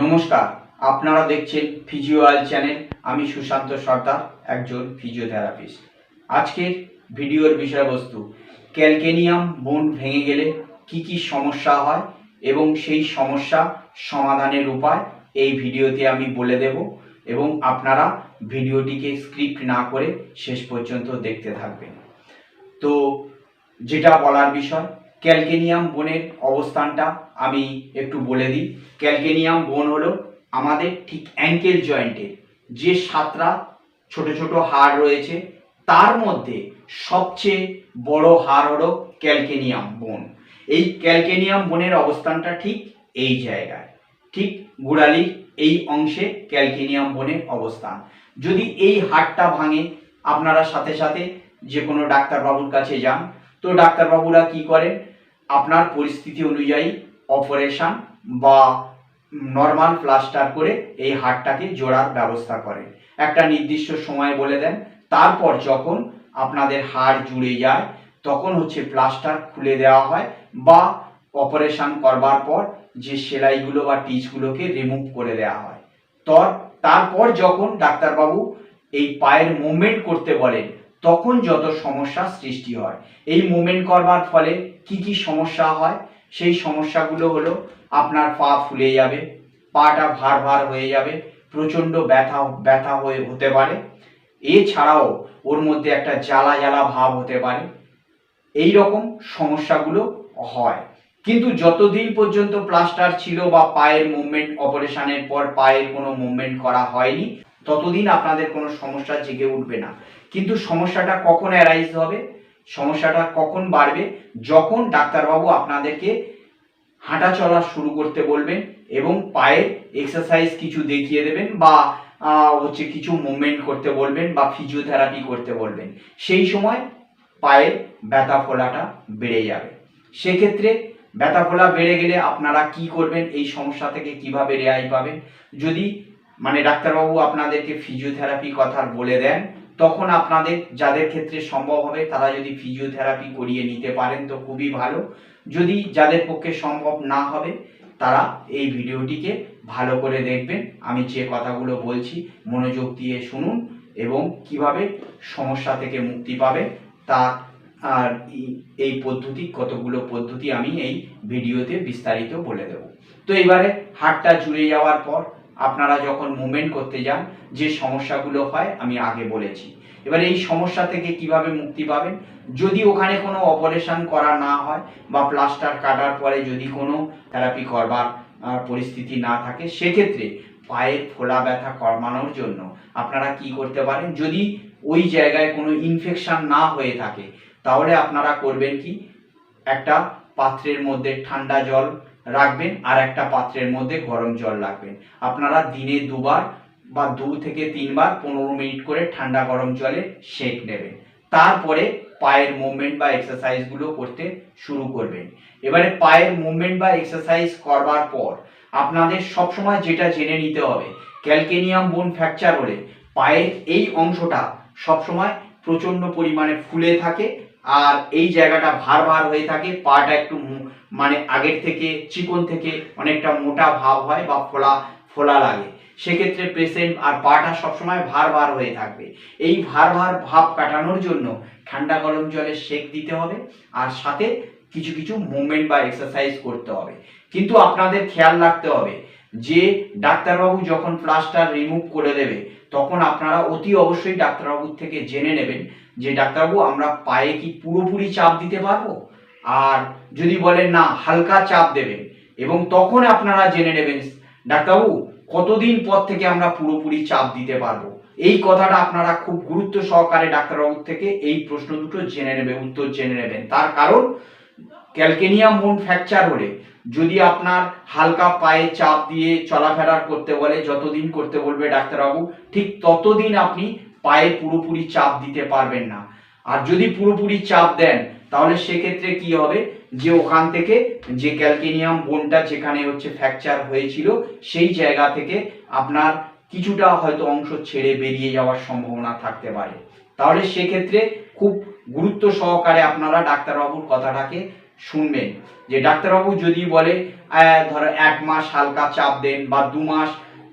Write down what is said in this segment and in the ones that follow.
নমস্কার, আপনারা দেখছেন ফিজিওয়াল চ্যানেল আমি সুশান্ত সর্দার, একজন ফিজিওথেরাপিস্ট আজকের ভিডিওর বিষয়বস্তু, ক্যালকেনিয়াম বোন ভেঙে গেলে কি কি সমস্যা হয় এবং সেই সমস্যা সমাধানের উপায় এই ভিডিওতে আমি বলে দেব এবং আপনারা ভিডিওটিকে স্ক্রিপ্ট না করে শেষ পর্যন্ত দেখতে থাকবেন। তো, যেটা বলার বিষয় ক্যালকেনিয়াম বোনের অবস্থানটা আমি একটু বলে দিই। ক্যালকেনিয়াম বোন হলো আমাদের ঠিক অ্যাঙ্কেল জয়েন্টে যে সাতটা ছোট ছোট হাড় রয়েছে, তার মধ্যে সবচেয়ে বড় হাড় হলো ক্যালকেনিয়াম বোন। এই ক্যালকেনিয়াম বোনের অবস্থানটা ঠিক এই জায়গায়। ঠিক গোড়ালির এই অংশে ক্যালকেনিয়াম বোনের অবস্থান। যদি এই হাড়টা ভাঙে, আপনারা সাথে সাথে যে কোনো ডাক্তারবাবুর কাছে যান। তো ডাক্তারবাবুরা কি করেন? আপনার পরিস্থিতি অনুযায়ী অপারেশন বা নর্মাল প্লাস্টার করে এই হাড়টাকে জোড়ার ব্যবস্থা করেন। একটা নির্দিষ্ট সময় বলে দেন। তারপর যখন আপনাদের হাড় জুড়ে যায়, তখন হচ্ছে প্লাস্টার খুলে দেওয়া হয় বা অপারেশন করবার পর যে সেলাইগুলো বা টিচগুলোকে রিমুভ করে দেওয়া হয়। তর তারপর যখন ডাক্তারবাবু এই পায়ের মুভমেন্ট করতে বলেন তখন যত সমস্যা সৃষ্টি হয়। এই মুভমেন্ট করবার ফলে কি কি সমস্যা হয়? সেই সমস্যাগুলো হলো আপনার পা ফুলে যাবে, পাটা ভার ভার হয়ে যাবে, প্রচণ্ড ব্যথা ব্যথা হয়ে হতে পারে। এছাড়াও ওর মধ্যে একটা জ্বালা জ্বালা ভাব হতে পারে। এই রকম সমস্যাগুলো হয়। কিন্তু যতদিন পর্যন্ত প্লাস্টার ছিল বা পায়ের মুভমেন্ট, অপারেশনের পর পায়ের কোনো মুভমেন্ট করা হয়নি ততদিন আপনাদের কোনো সমস্যা জেগে উঠবে না। কিন্তু সমস্যাটা কখন অ্যারাইজ হবে? সমস্যাটা কখন বাড়বে? যখন ডাক্তারবাবু আপনাদেরকে হাঁটা চলা শুরু করতে বলবেন এবং পায়ের এক্সারসাইজ কিছু দেখিয়ে দেবেন বা হচ্ছে কিছু মুভমেন্ট করতে বলবেন বা ফিজিওথেরাপি করতে বলবেন, সেই সময় পায়ের ব্যথা ফোলাটা বেড়ে যাবে। সেক্ষেত্রে ব্যথা ফোলা বেড়ে গেলে আপনারা কি করবেন? এই সমস্যা থেকে কীভাবে রেহাই পাবেন? যদি মানে ডাক্তারবাবু আপনাদেরকে ফিজিওথেরাপি কথা বলে দেন, তখন আপনাদের যাদের ক্ষেত্রে সম্ভব হবে, তারা যদি ফিজিওথেরাপি করিয়ে নিতে পারেন তো খুবই ভালো। যদি যাদের পক্ষে সম্ভব না হবে, তারা এই ভিডিওটিকে ভালো করে দেখবেন। আমি যে কথাগুলো বলছি, মনোযোগ দিয়ে শুনুন এবং কীভাবে সমস্যা থেকে মুক্তি পাবে, তা আর এই- পদ্ধতি, কতগুলো পদ্ধতি আমি এই ভিডিওতে বিস্তারিত বলে দেব। তো এবারে হাটটা জুড়ে যাওয়ার পর আপনারা যখন মুভমেন্ট করতে যান, যে সমস্যাগুলো হয়, আমি আগে বলেছি। এবার এই সমস্যা থেকে কীভাবে মুক্তি পাবেন? যদি ওখানে কোনো অপারেশন করা না হয় বা প্লাস্টার কাটার পরে যদি কোনো থেরাপি করবার পরিস্থিতি না থাকে, সেক্ষেত্রে পায়ের ফোলা ব্যথা কমানোর জন্য আপনারা কি করতে পারেন? যদি ওই জায়গায় কোনো ইনফেকশন না হয়ে থাকে, তাহলে আপনারা করবেন কি? একটা পাত্রের মধ্যে ঠান্ডা জল রাখবেন আর একটা পাত্রের মধ্যে গরম জল রাখবেন। আপনারা দিনে দুবার বা দু থেকে তিনবার পনেরো মিনিট করে ঠান্ডা গরম জলে সেক নেবেন। তারপরে পায়ের মুভমেন্ট বা এক্সারসাইজগুলো করতে শুরু করবেন। এবারে পায়ের মুভমেন্ট বা এক্সারসাইজ করবার পর আপনাদের সবসময় যেটা জেনে নিতে হবে ক্যালকেনিয়াম বোন ফ্র্যাকচার হলে পায়ের এই অংশটা সবসময় প্রচণ্ড পরিমাণে ফুলে থাকে আর এই জায়গাটা ভার ভার হয়ে থাকে, পাটা একটু মানে আগের থেকে, চিকন থেকে অনেকটা মোটা ভাব হয় বা ফোলা ফোলা লাগে। সেক্ষেত্রে পেশেন্ট আর পাটা সবসময় ভার ভার হয়ে থাকবে। এই ভার ভার ভাব কাটানোর জন্য ঠান্ডা গরম জলে সেক দিতে হবে আর সাথে কিছু কিছু মুভমেন্ট বা এক্সারসাইজ করতে হবে। কিন্তু আপনাদের খেয়াল রাখতে হবে যে ডাক্তারবাবু যখন প্লাস্টার রিমুভ করে দেবে, তখন আপনারা অতি অবশ্যই ডাক্তারবাবুর থেকে জেনে নেবেন যে ডাক্তারবাবু, আমরা পায়ে কি পুরোপুরি চাপ দিতে পারব? আর যদি বলেন না, হালকা চাপ দেবেন। এবং তখন আপনারা জেনে নেবেন, ডাক্তারবাবু, কতদিন পর থেকে আমরা পুরোপুরি চাপ দিতে পারব? এই কথাটা আপনারা খুব গুরুত্ব সহকারে ডাক্তারবাবুর থেকে এই প্রশ্ন দুটো জেনে নেবেন, উত্তর জেনে নেবেন। তার কারণ ক্যালকেনিয়াম বোন ফ্র্যাকচার হলে যদি আপনার হালকা পায়ে চাপ দিয়ে চলাফেরা করতে বলে, যতদিন করতে বলবে ডাক্তারবাবু, ঠিক ততদিন আপনি পায়ে পুরোপুরি চাপ দিতে পারবেন না। আর যদি পুরোপুরি চাপ দেন, তাহলে সেক্ষেত্রে কি হবে? যে ওখান থেকে যে ক্যালকেনিয়াম বোনটা যেখানে হচ্ছে ফ্র্যাকচার হয়েছিল, সেই জায়গা থেকে আপনার কিছুটা হয়তো অংশ ছেড়ে বেরিয়ে যাওয়ার সম্ভাবনা থাকতে পারে। তাহলে সেক্ষেত্রে খুব গুরুত্ব সহকারে আপনারা ডাক্তারবাবুর কথাটাকে শুনবেন। যে ডাক্তারবাবু যদি বলে ধরো এক মাস হালকা চাপ দেন বা দু মাস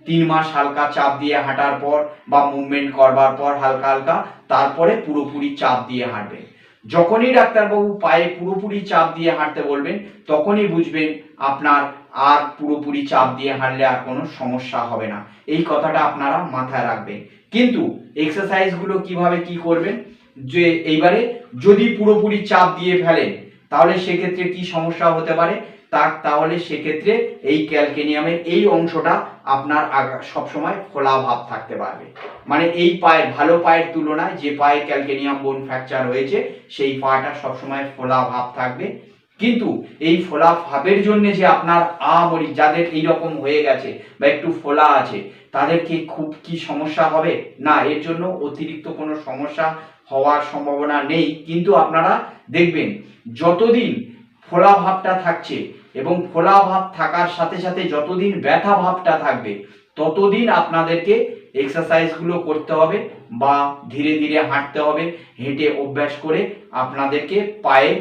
তিন মাস হালকা চাপ দিয়ে হাঁটার পর বা মুভমেন্ট করবার পর হালকা হালকা, তারপরে পুরোপুরি চাপ দিয়ে হাঁটবেন। যখনই ডাক্তারবাবু পায়ে পুরোপুরি চাপ দিয়ে হাঁটতে বলবেন, তখনই বুঝবেন আপনার আর পুরোপুরি চাপ দিয়ে হাঁটলে আর কোনো সমস্যা হবে না। এই কথাটা আপনারা মাথায় রাখবেন। কিন্তু এক্সারসাইজগুলো কীভাবে কি করবেন? যে এইবারে যদি পুরোপুরি চাপ দিয়ে ফেলেন, তাহলে সেক্ষেত্রে কি সমস্যা হতে পারে? তা তাহলে সেক্ষেত্রে এই ক্যালকেনিয়ামের এই অংশটা আপনার সবসময় খোলা ভাব থাকতে পারবে। মানে এই পায়ের, ভালো পায়ের তুলনায় যে পায়ে ক্যালকেনিয়াম বোন ফ্র্যাকচার হয়েছে, সেই পাটা সবসময় ফোলা ভাব থাকবে। কিন্তু এই ফোলা ভাবের জন্য যে আপনার আমরি যাদের এই রকম হয়ে গেছে বা একটু ফোলা আছে তাদের কি খুব কি সমস্যা হবে? না, এর জন্য অতিরিক্ত কোনো সমস্যা হওয়ার সম্ভাবনা নেই। কিন্তু আপনারা দেখবেন, যতদিন ফোলা ভাবটা থাকছে এবং ফোলা ভাব থাকার সাথে সাথে যতদিন ব্যথা ভাবটা থাকবে, ততদিন আপনাদেরকে এক্সারসাইজগুলো করতে হবে বা ধীরে ধীরে হাঁটতে হবে, হেঁটে অভ্যাস করে আপনাদেরকে পায়ে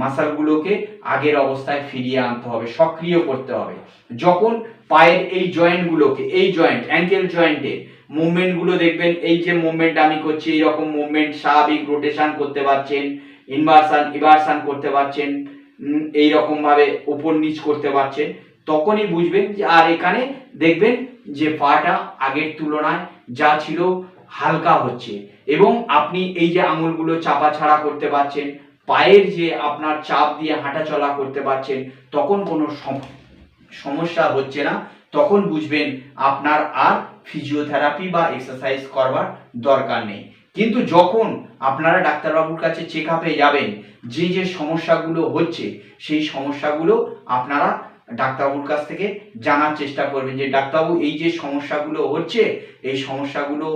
মাসালগুলোকে আগের অবস্থায় ফিরিয়ে আনতে হবে, সক্রিয় করতে হবে। যখন পায়ের এই জয়েন্টগুলোকে এই জয়েন্ট অ্যাঙ্কেল জয়েন্টে মুভমেন্টগুলো দেখবেন, এই যে মুভমেন্ট আমি করছি, এইরকম মুভমেন্ট স্বাভাবিক রোটেশন করতে পারছেন ইনভার্সান ইভার্সান করতে পারছেন এই রকম ভাবে উপর নিচ করতে পারছেন তখনই বুঝবেন যে, আর এখানে দেখবেন যে পাটা আগের তুলনায় যা ছিল হালকা হচ্ছে। এবং আপনি এই যে আঙুলগুলো চাপা ছাড়া করতে পারছেন, পায়ের যে আপনার চাপ দিয়ে হাঁটা চলা করতে পারছেন, তখন কোনো সম- সমস্যা হচ্ছে না। তখন বুঝবেন আপনার আর ফিজিওথেরাপি বা এক্সারসাইজ করবার দরকার নেই। কিন্তু যখন আপনারা ডাক্তারবাবুর কাছে চেক আপে যাবেন, যে যে সমস্যাগুলো হচ্ছে, সেই সমস্যাগুলো আপনারা ডাক্তারবাবুর কাছ থেকে জানার চেষ্টা করবেন যে, ডাক্তারবাবু, এই যে সমস্যাগুলো হচ্ছে, এই সমস্যাগুলো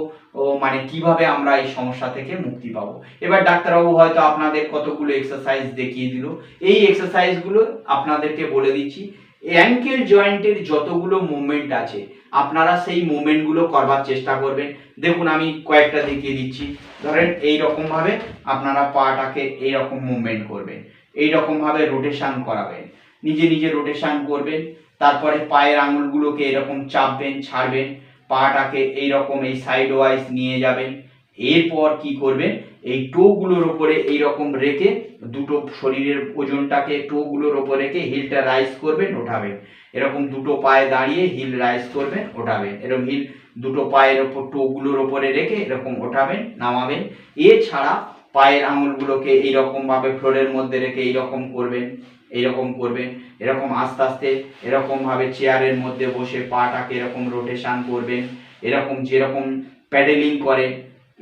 মানে কীভাবে আমরা এই সমস্যা থেকে মুক্তি পাবো? এবার ডাক্তারবাবু হয়তো আপনাদের কতগুলো এক্সারসাইজ দেখিয়ে দিল। এই এক্সারসাইজগুলো আপনাদেরকে বলে দিচ্ছি। অ্যাঙ্কেল জয়েন্টের যতগুলো মুভমেন্ট আছে আপনারা সেই মুভমেন্টগুলো করবার চেষ্টা করবেন। দেখুন, আমি কয়েকটা দেখিয়ে দিচ্ছি। ধরেন এই রকম ভাবে আপনারা পাটাকে এই রকম মুভমেন্ট করবেন। এই রকম ভাবে রোটেশন করাবেন। নিজে নিজে রোটেশন করবেন। তারপরে পায়ের আঙুলগুলোকে এরকম চাপবেন, ছাড়বেন। পাটাকে এই রকম এই সাইড ওয়াইজ নিয়ে যাবেন। এরপর কি করবেন? এই টোগুলোর ওপরে এই রকম রেখে দুটো শরীরের ওজনটাকে, টোগুলোর ওপর রেখে হিলটা রাইজ করবেন, ওঠাবেন। এরকম দুটো পায়ে দাঁড়িয়ে হিল রাইজ করবেন, ওঠাবেন। এরকম হিল দুটো পায়ের ওপর টোগুলোর ওপরে রেখে এরকম ওঠাবেন, নামাবেন। এছাড়া পায়ের আঙুলগুলোকে এইরকম ভাবে ফ্লোরের মধ্যে রেখে এইরকম করবেন এইরকম করবেন। এরকম আস্তে আস্তে এরকম ভাবে চেয়ারের মধ্যে বসে পাটাকে এরকম রোটেশান করবেন। এরকম যেরকম প্যাডেলিং করেন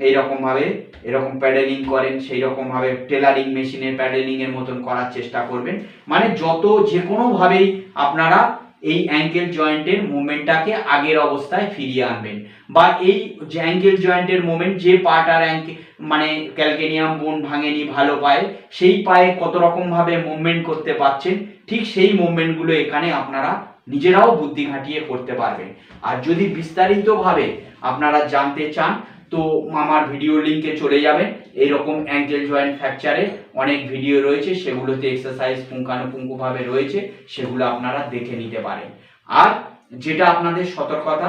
এইরকম ভাবে এরকম প্যাডেলিং করেন সেই রকম ভাবে টেলারিং মেশিনের প্যাডেলিং এর মতন করার চেষ্টা করবেন। মানে যত যে কোনো ভাবেই আপনারা এই অ্যাঙ্কেল জয়েন্টের মুভমেন্টটাকে আগের অবস্থায় ফিরিয়ে আনবেন বা এই যে অ্যাঙ্কেল জয়েন্টের মুভমেন্ট যে পার্ট আর অ্যাঙ্কে মানে ক্যালকেনিয়াম বোন ভাঙেনি, ভালো পায়ে, সেই পায়ে কত রকম ভাবে মুভমেন্ট করতে পারছেন, ঠিক সেই মুভমেন্টগুলো এখানে আপনারা নিজেরাও বুদ্ধি খাটিয়ে করতে পারবেন। আর যদি বিস্তারিতভাবে আপনারা জানতে চান তো আমার ভিডিও লিংকে চলে যাবেন এইরকম অ্যাঙ্কেল জয়েন্ট ফ্র্যাকচারে অনেক ভিডিও রয়েছে, সেগুলোতে এক্সারসাইজ পুঙ্খানুপুঙ্খভাবে রয়েছে, সেগুলো আপনারা দেখে নিতে পারেন। আর যেটা আপনাদের সতর্কতা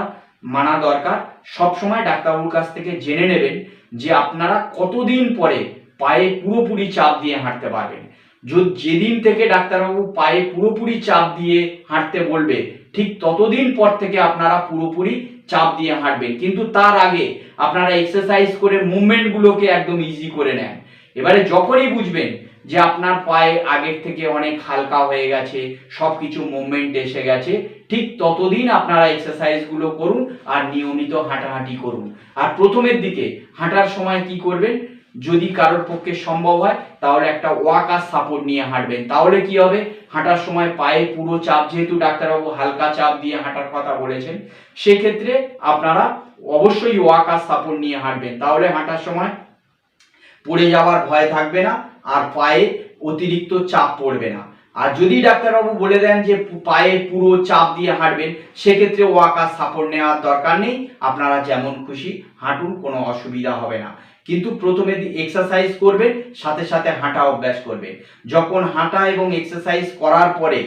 মানা দরকার, সবসময় ডাক্তারবাবুর কাছ থেকে জেনে নেবেন যে আপনারা কতদিন পরে পায়ে পুরোপুরি চাপ দিয়ে হাঁটতে পারবেন। যদি যেদিন থেকে ডাক্তারবাবু পায়ে পুরোপুরি চাপ দিয়ে হাঁটতে বলবে, ঠিক ততদিন পর থেকে আপনারা পুরোপুরি চাপ দিয়ে হাঁটবেন। কিন্তু তার আগে আপনারা এক্সারসাইজ করে মুভমেন্টগুলোকে একদম ইজি করে নেন। এবারে যখনই বুঝবেন যে আপনার পায়ে আগের থেকে অনেক হালকা হয়ে গেছে সব কিছু মুভমেন্ট এসে গেছে, ঠিক ততদিন আপনারা এক্সারসাইজগুলো করুন আর নিয়মিত হাঁটাহাঁটি করুন। আর প্রথমের দিকে হাঁটার সময় কি করবেন? যদি কারোর পক্ষে সম্ভব হয়, তাহলে একটা ওয়াকার সাপোর্ট নিয়ে হাঁটবেন। তাহলে কি হবে? হাঁটার সময় পায়ে পুরো চাপ, যেহেতু ডাক্তারবাবু হালকা চাপ দিয়ে হাঁটার কথা বলেছেন, সেক্ষেত্রে আপনারা অবশ্যই ওয়াকার সাপোর্ট নিয়ে হাঁটবেন। তাহলে হাঁটার সময় পড়ে যাওয়ার ভয় থাকবে না, আর পায়ে অতিরিক্ত চাপ পড়বে না। আর যদি ডাক্তারবাবু বলে দেন যে পায়ে পুরো চাপ দিয়ে হাঁটবেন, সেক্ষেত্রে ওয়াকার সাপোর্ট নেওয়ার দরকার নেই। আপনারা যেমন খুশি হাঁটুন, কোনো অসুবিধা হবে না। কিন্তু প্রথমে এক্সারসাইজ করবেন, সাথে সাথে হাঁটা অভ্যাস করবেন। যখন হাঁটা এবং এক্সারসাইজ করার পরে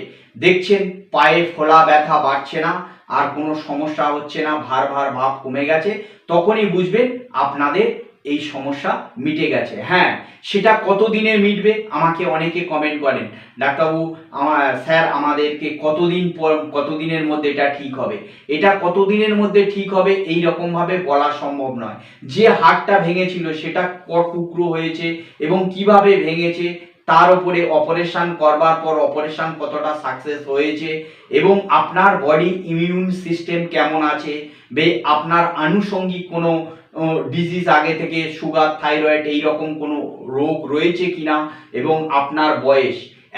দেখছেন পায়ে ফোলা ব্যথা বাড়ছে না, আর কোনো সমস্যা হচ্ছে না, ভার ভার ভাব কমে গেছে, তখনই বুঝবেন আপনাদের এই সমস্যা মিটে গেছে। হ্যাঁ সেটা কতদিনে মিটবে আমাকে অনেকে কমেন্ট করেন। ডাক্তারবাবু, আমার, স্যার আমাদেরকে কতদিন পর, কতদিনের মধ্যে এটা ঠিক হবে? এটা কতদিনের মধ্যে ঠিক হবে এই রকমভাবে বলা সম্ভব নয়। যে হাড়টা ভেঙেছিল সেটা ক টুকরো হয়েছে এবং কীভাবে ভেঙেছে তার উপরে অপারেশন করবার পর অপারেশন কতটা সাকসেস হয়েছে এবং আপনার বডি ইমিউন সিস্টেম কেমন আছে? বে, আপনার আনুষঙ্গিক কোনো ডিজিজ আগে থেকে সুগার থাইরয়েড এই রকম কোনো রোগ রয়েছে কিনা এবং আপনার বয়স,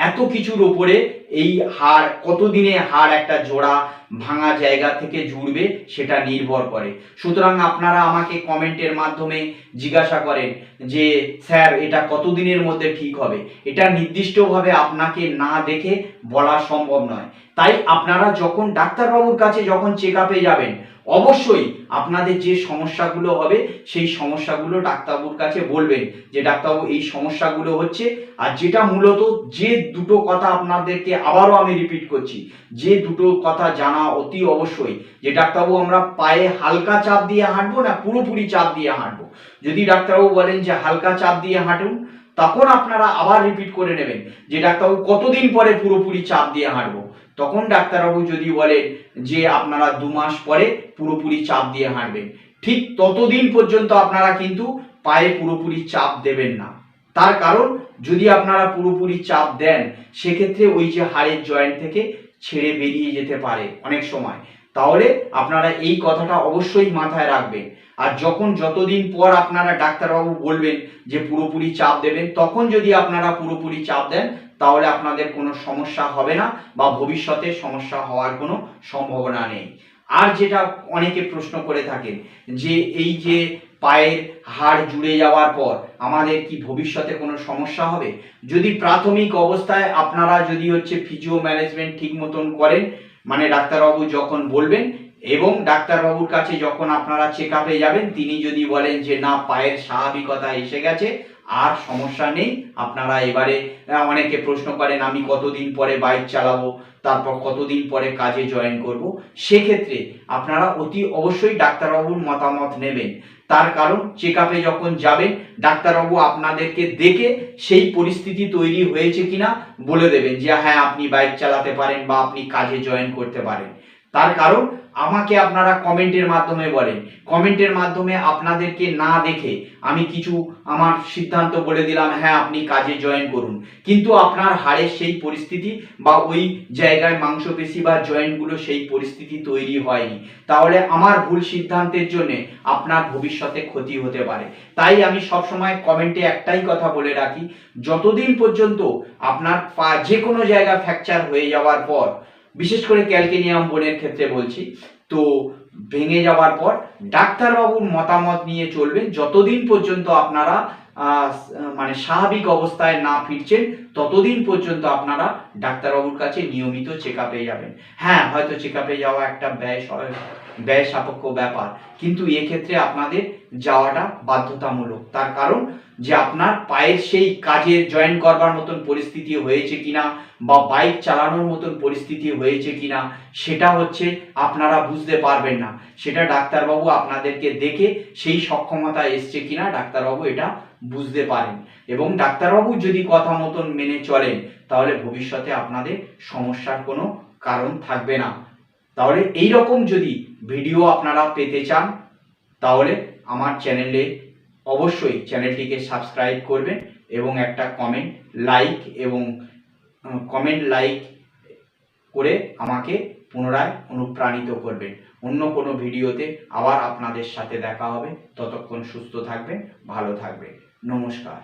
এত কিছুর উপরে এই হাড়, কতদিনে হাড় একটা জোড়া ভাঙা জায়গা থেকে জুড়বে সেটা নির্ভর করে। সুতরাং আপনারা আমাকে কমেন্টের মাধ্যমে জিজ্ঞাসা করেন যে, স্যার, এটা কতদিনের মধ্যে ঠিক হবে? এটা নির্দিষ্টভাবে আপনাকে না দেখে বলা সম্ভব নয়। তাই আপনারা যখন ডাক্তারবাবুর কাছে যখন চেক আপে যাবেন অবশ্যই আপনাদের যে সমস্যাগুলো হবে, সেই সমস্যাগুলো ডাক্তারবাবুর কাছে বলবেন যে, ডাক্তারবাবু, এই সমস্যাগুলো হচ্ছে। আর যেটা মূলত যে দুটো কথা আপনাদেরকে আবারও আমি রিপিট করছি, যে দুটো কথা জানা অতি অবশ্যই যে, ডাক্তারবাবু, আমরা পায়ে হালকা চাপ দিয়ে হাঁটবো না পুরোপুরি চাপ দিয়ে হাঁটবো? যদি ডাক্তারবাবু বলেন যে, হালকা চাপ দিয়ে হাঁটুন, তখন আপনারা আবার রিপিট করে নেবেন যে, ডাক্তারবাবু, কতদিন পরে পুরোপুরি চাপ দিয়ে হাঁটবো? তখন ডাক্তারবাবু যদি বলেন যে আপনারা দু মাস পরে পুরোপুরি চাপ দিয়ে হাঁটবেন, ঠিক ততদিন পর্যন্ত আপনারা কিন্তু পায়ে পুরোপুরি চাপ দেবেন না। তার কারণ, যদি আপনারা পুরোপুরি চাপ দেন, সেক্ষেত্রে ওই যে হাড়ের জয়েন্ট থেকে ছেড়ে বেরিয়ে যেতে পারে অনেক সময়। তাহলে আপনারা এই কথাটা অবশ্যই মাথায় রাখবেন। আর যখন যতদিন পর আপনারা ডাক্তারবাবু বলবেন যে পুরোপুরি চাপ দেবেন, তখন যদি আপনারা পুরোপুরি চাপ দেন তাহলে আপনাদের কোনো সমস্যা হবে না বা ভবিষ্যতে সমস্যা হওয়ার কোনো সম্ভাবনা নেই। আর যেটা অনেকে প্রশ্ন করে থাকেন, যে এই যে পায়ের হাড় জুড়ে যাওয়ার পর আমাদের কি ভবিষ্যতে কোনো সমস্যা হবে? যদি প্রাথমিক অবস্থায় আপনারা যদি হচ্ছে ফিজিও ম্যানেজমেন্ট ঠিক মতন করেন মানে ডাক্তারবাবু যখন বলবেন এবং ডাক্তারবাবুর কাছে যখন আপনারা চেক আপে যাবেন, তিনি যদি বলেন যে না, পায়ের স্বাভাবিকতা এসে গেছে আর সমস্যা নেই। আপনারা এবারে অনেকে প্রশ্ন করেন, আমি কতদিন পরে বাইক চালাবো, তারপর কতদিন পরে কাজে জয়েন করব। সেক্ষেত্রে আপনারা অতি অবশ্যই ডাক্তারবাবুর মতামত নেবেন। তার কারণ চেক যখন যাবেন, ডাক্তারবাবু আপনাদেরকে দেখে সেই পরিস্থিতি তৈরি হয়েছে কিনা বলে দেবেন যে হ্যাঁ আপনি বাইক চালাতে পারেন বা আপনি কাজে জয়েন করতে পারেন। তার কারণ আমাকে আপনারা কমেন্টের মাধ্যমে বলেন। কমেন্টের মাধ্যমে আপনাদেরকে না দেখে আমি কিছু আমার সিদ্ধান্ত বলে দিলাম হ্যাঁ আপনি কাজে জয়েন করুন। কিন্তু আপনার হাড়ের সেই পরিস্থিতি বা ওই জায়গায় মাংসপেশি বা জয়েন্টগুলো সেই পরিস্থিতি তৈরি হয়নি। তাহলে আমার ভুল সিদ্ধান্তের জন্য আপনার ভবিষ্যতে ক্ষতি হতে পারে। তাই আমি সবসময় কমেন্টে একটাই কথা বলে রাখি, যতদিন পর্যন্ত আপনার পা যে কোনো জায়গা ফ্র্যাকচার হয়ে যাওয়ার পর বিশেষ করে ক্যালকেনিয়াম বোনের ক্ষেত্রে বলছি, তো ভেঙে যাওয়ার পর ডাক্তারবাবুর মতামত নিয়ে চলবেন, যতদিন পর্যন্ত আপনারা মানে স্বাভাবিক অবস্থায় না ফিরছেন, ততদিন পর্যন্ত আপনারা ডাক্তারবাবুর কাছে নিয়মিত চেক আপে যাবেন। হ্যাঁ হয়তো চেক আপে যাওয়া একটা ব্যয় ব্যয় সাপেক্ষ ব্যাপার, কিন্তু এক্ষেত্রে আপনাদের যাওয়াটা বাধ্যতামূলক। তার কারণ যে আপনার পায়ের সেই কাজে জয়েন করবার মতন পরিস্থিতি হয়েছে কিনা বা বাইক চালানোর মতন পরিস্থিতি হয়েছে কিনা, সেটা হচ্ছে আপনারা বুঝতে পারবেন না। সেটা ডাক্তারবাবু আপনাদেরকে দেখে সেই সক্ষমতা এসছে কিনা, ডাক্তারবাবু এটা বুঝতে পারেন। এবং ডাক্তারবাবু যদি কথা মতন মেনে চলেন, তাহলে ভবিষ্যতে আপনাদের সমস্যার কোনো কারণ থাকবে না। তাহলে এই রকম যদি ভিডিও আপনারা পেতে চান, তাহলে আমার চ্যানেলে অবশ্যই চ্যানেলটিকে সাবস্ক্রাইব করবেন এবং একটা কমেন্ট, লাইক এবং কমেন্ট, লাইক করে আমাকে পুনরায় অনুপ্রাণিত করবেন। অন্য কোনো ভিডিওতে আবার আপনাদের সাথে দেখা হবে। ততক্ষণ সুস্থ থাকবেন, ভালো থাকবেন। নমস্কার।